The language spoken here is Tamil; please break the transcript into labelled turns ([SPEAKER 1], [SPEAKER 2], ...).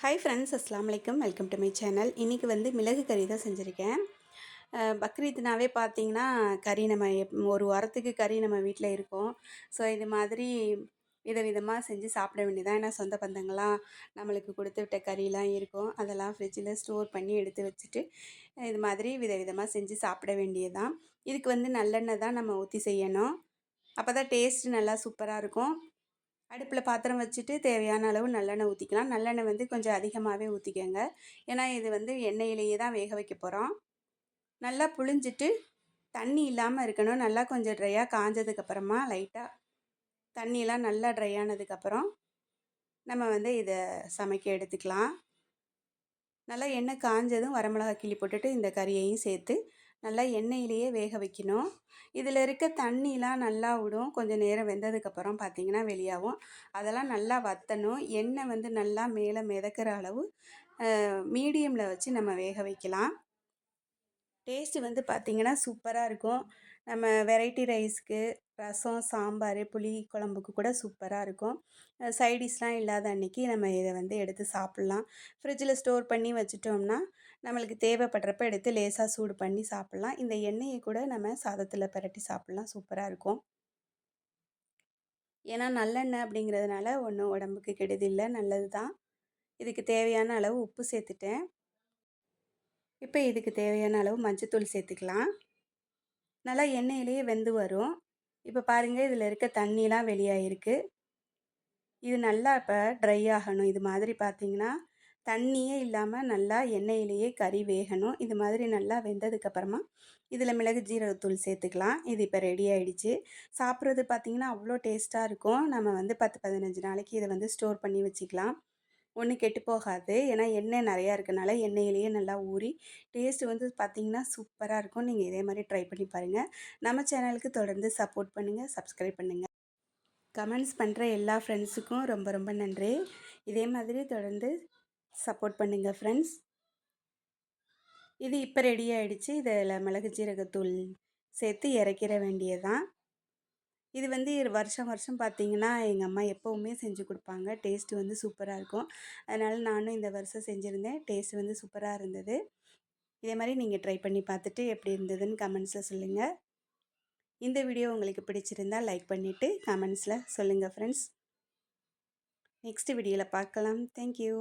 [SPEAKER 1] ஹாய் ஃப்ரெண்ட்ஸ் அஸ்லாம் வலைக்கம் வெல்கம் டு மை சேனல் இன்றைக்கி வந்து மிளகு கறி தான் செஞ்சுருக்கேன். பக்ரீத்னாவே பார்த்தீங்கன்னா கறி நம்ம எப் ஒரு வாரத்துக்கு கறி நம்ம வீட்டில் இருக்கும். ஸோ இது மாதிரி விதவிதமாக செஞ்சு சாப்பிட வேண்டியதான் ஏன்னா சொந்த பந்தங்கள்லாம் நம்மளுக்கு கொடுத்து விட்ட கறிலாம் இருக்கும். அதெல்லாம் ஃப்ரிட்ஜில் ஸ்டோர் பண்ணி எடுத்து வச்சுட்டு இது மாதிரி விதவிதமாக செஞ்சு சாப்பிட வேண்டியதான் இதுக்கு வந்து நல்லெண்ணெய் தான் நம்ம ஊற்றி செய்யணும். அப்போ தான் டேஸ்ட்டு நல்லா சூப்பராக இருக்கும். அடுப்பில் பாத்திரம் வச்சுட்டு தேவையான அளவு நல்லெண்ணெய் ஊற்றிக்கலாம் நல்லெண்ணெய் வந்து கொஞ்சம் அதிகமாகவே ஊற்றிக்கோங்க ஏன்னா இது வந்து எண்ணெயிலேயே தான் வேக வைக்க போகிறோம் நல்லா புழிஞ்சிட்டு தண்ணி இல்லாமல் இருக்கணும். நல்லா கொஞ்சம் ட்ரையாக காஞ்சதுக்கப்புறமா லைட்டாக தண்ணியெலாம் நல்லா ட்ரை ஆனதுக்கப்புறம் நம்ம வந்து இதை சமைக்க எடுத்துக்கலாம். நல்லா எண்ணெய் காஞ்சதும் வரமிளகா கிள்ளி போட்டுட்டு இந்த கறியையும் சேர்த்து நல்லா எண்ணெயிலேயே வேக வைக்கணும். இதில் இருக்க தண்ணிலாம் நல்லா விடும். கொஞ்சம் நேரம் வெந்ததுக்கப்புறம் பார்த்திங்கன்னா வெளியாகும். அதெல்லாம் நல்லா வற்றணும் எண்ணெய் வந்து நல்லா மேலே மிதக்கிற அளவு மீடியமில் வச்சு நம்ம வேக வைக்கலாம். டேஸ்ட்டு வந்து பார்த்திங்கன்னா சூப்பராக இருக்கும். நம்ம வெரைட்டி ரைஸ்க்கு ரசம் சாம்பார் புளி குழம்புக்கு கூட சூப்பராக இருக்கும். சைடிஷ்லாம் இல்லாத அன்றைக்கி நம்ம இதை வந்து எடுத்து சாப்பிட்லாம். ஃப்ரிட்ஜில் ஸ்டோர் பண்ணி வச்சுட்டோம்னா நம்மளுக்கு தேவைப்படுறப்ப எடுத்து லேசாக சூடு பண்ணி சாப்பிட்லாம். இந்த எண்ணெயை கூட நம்ம சாதத்தில் பரட்டி சாப்பிட்லாம். சூப்பராக இருக்கும். ஏன்னா நல்லெண்ணெய் அப்படிங்கிறதுனால ஒன்றும் உடம்புக்கு கெடுதில்லை நல்லது தான். இதுக்கு தேவையான அளவு உப்பு சேர்த்துட்டேன். இப்போ இதுக்கு தேவையான அளவு மஞ்சத்தூள் சேர்த்துக்கலாம். நல்லா எண்ணெயிலேயே வெந்து வரும். இப்போ பாருங்கள் இதில் இருக்க தண்ணிலாம் வெளியாகிருக்கு இது நல்லா இப்போ ட்ரை ஆகணும். இது மாதிரி பார்த்திங்கன்னா தண்ணியே இல்லாமல் நல்லா எண்ணெயிலேயே கறி வேகணும். இது மாதிரி நல்லா வெந்ததுக்கப்புறமா இதில் மிளகு ஜீரகத்தூள் சேர்த்துக்கலாம். இது இப்போ ரெடி ஆகிடுச்சு சாப்பிட்றது பார்த்திங்கன்னா அவ்வளோ டேஸ்ட்டாக இருக்கும். நம்ம வந்து பத்து பதினஞ்சு நாளைக்கு இதை வந்து ஸ்டோர் பண்ணி வச்சுக்கலாம். ஒன்றும் கெட்டு போகாது. ஏன்னா எண்ணெய் நிறையா இருக்கனால எண்ணெயிலேயே நல்லா ஊறி டேஸ்ட்டு வந்து பார்த்திங்கன்னா சூப்பராக இருக்கும். நீங்கள் இதே மாதிரி ட்ரை பண்ணி பாருங்கள் நம்ம சேனலுக்கு தொடர்ந்து சப்போர்ட் பண்ணுங்கள் சப்ஸ்கிரைப் பண்ணுங்கள் கமெண்ட்ஸ் பண்ணுற எல்லா ஃப்ரெண்ட்ஸுக்கும் ரொம்ப ரொம்ப நன்றி. இதே மாதிரி தொடர்ந்து சப்போர்ட் பண்ணுங்கள் ஃப்ரெண்ட்ஸ் இது இப்போ ரெடி ஆகிடுச்சு இதில் மிளகு ஜீரகத்தூள் சேர்த்து இறக்கிற வேண்டியதான் இது வந்து வருஷம் வருஷம் பார்த்திங்கன்னா எங்கள் அம்மா எப்போவுமே செஞ்சு கொடுப்பாங்க. டேஸ்ட்டு வந்து சூப்பராக இருக்கும். அதனால் நானும் இந்த வருஷம் செஞ்சுருந்தேன். டேஸ்ட் வந்து சூப்பராக இருந்தது. இதே மாதிரி நீங்கள் ட்ரை பண்ணி பார்த்துட்டு எப்படி இருந்ததுன்னு கமெண்ட்ஸில் சொல்லுங்கள் இந்த வீடியோ உங்களுக்கு பிடிச்சிருந்தால் லைக் பண்ணிவிட்டு கமெண்ட்ஸில் சொல்லுங்கள் ஃப்ரெண்ட்ஸ் நெக்ஸ்ட் வீடியோவில் பார்க்கலாம். தேங்க்யூ